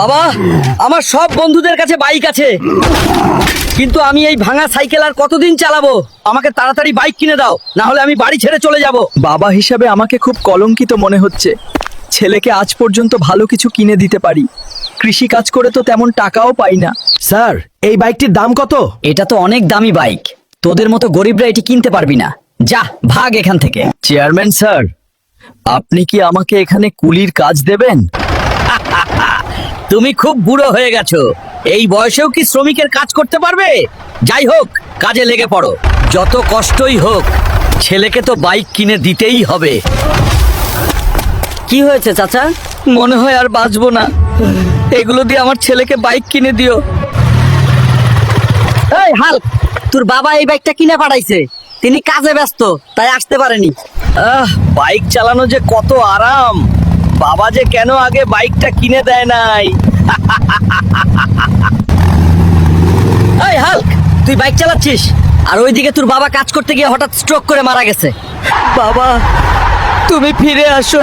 বাবা আমার সব বন্ধুদের কাছে বাইক আছে। কিন্তু আমি এই ভাঙা সাইকেল আর কতদিন চালাবো? আমাকে তাড়াতাড়ি বাইক কিনে দাও না হলে আমি বাড়ি ছেড়ে চলে যাব। বাবা হিসাবে আমাকে খুব কলঙ্কিত মনে হচ্ছে। ছেলেকে আজ পর্যন্ত ভালো কিছু কিনে দিতে পারি। কৃষি কাজ করে তো তেমন টাকাও পাই না। স্যার এই বাইকটির দাম কত? এটা তো অনেক দামি বাইক। তোদের মতো গরিবরা এটি কিনতে পারবি না। যা ভাগ এখান থেকে। চেয়ারম্যান স্যার আপনি কি আমাকে এখানে কুলির কাজ দেবেন? তুমি খুব বুড়ো হয়ে গেছো। এই বয়সেও কি শ্রমিকের কাজ করতে পারবে? যাই হোক, কাজে লেগে পড়ো। যত কষ্টই হোক, ছেলেকে তো বাইক কিনে দিতেই হবে। কি হয়েছে, চাচা? মনে হয় আর বাঁচবো না। এগুলো দিয়ে আমার ছেলেকে বাইক কিনে দিও। এই, হাল! তোর বাবা এই বাইকটা কিনে পাঠাইছে। তিনি কাজে ব্যস্ত, তাই আসতে পারেনি। আহ, বাইক চালানো যে কত আরাম! বাবা যে কেন আগে বাইকটা কিনে দেয় নাই? এই হাল্ক তুই বাইক চালাচ্ছিস? আর ওইদিকে তোর বাবা কাজ করতে গিয়ে হঠাৎ স্ট্রোক করে মারা গেছে। বাবা তুমি ফিরে আসো।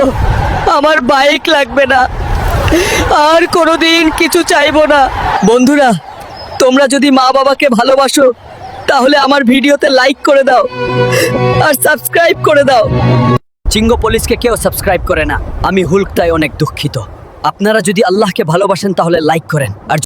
আমার বাইক লাগবে না। আর কোনোদিন কিছু চাইব না। বন্ধুরা তোমরা যদি মা বাবাকে ভালোবাসো তাহলে আমার ভিডিওতে লাইক করে দাও। আর সাবস্ক্রাইব করে দাও। চিঙ্গ পুলিশকে কেউ সাবস্ক্রাইব করে না। আমি হুলকটাই তাই অনেক দুঃখিত। আপনারা যদি আল্লাহকে ভালোবাসেন তাহলে লাইক করেন। আর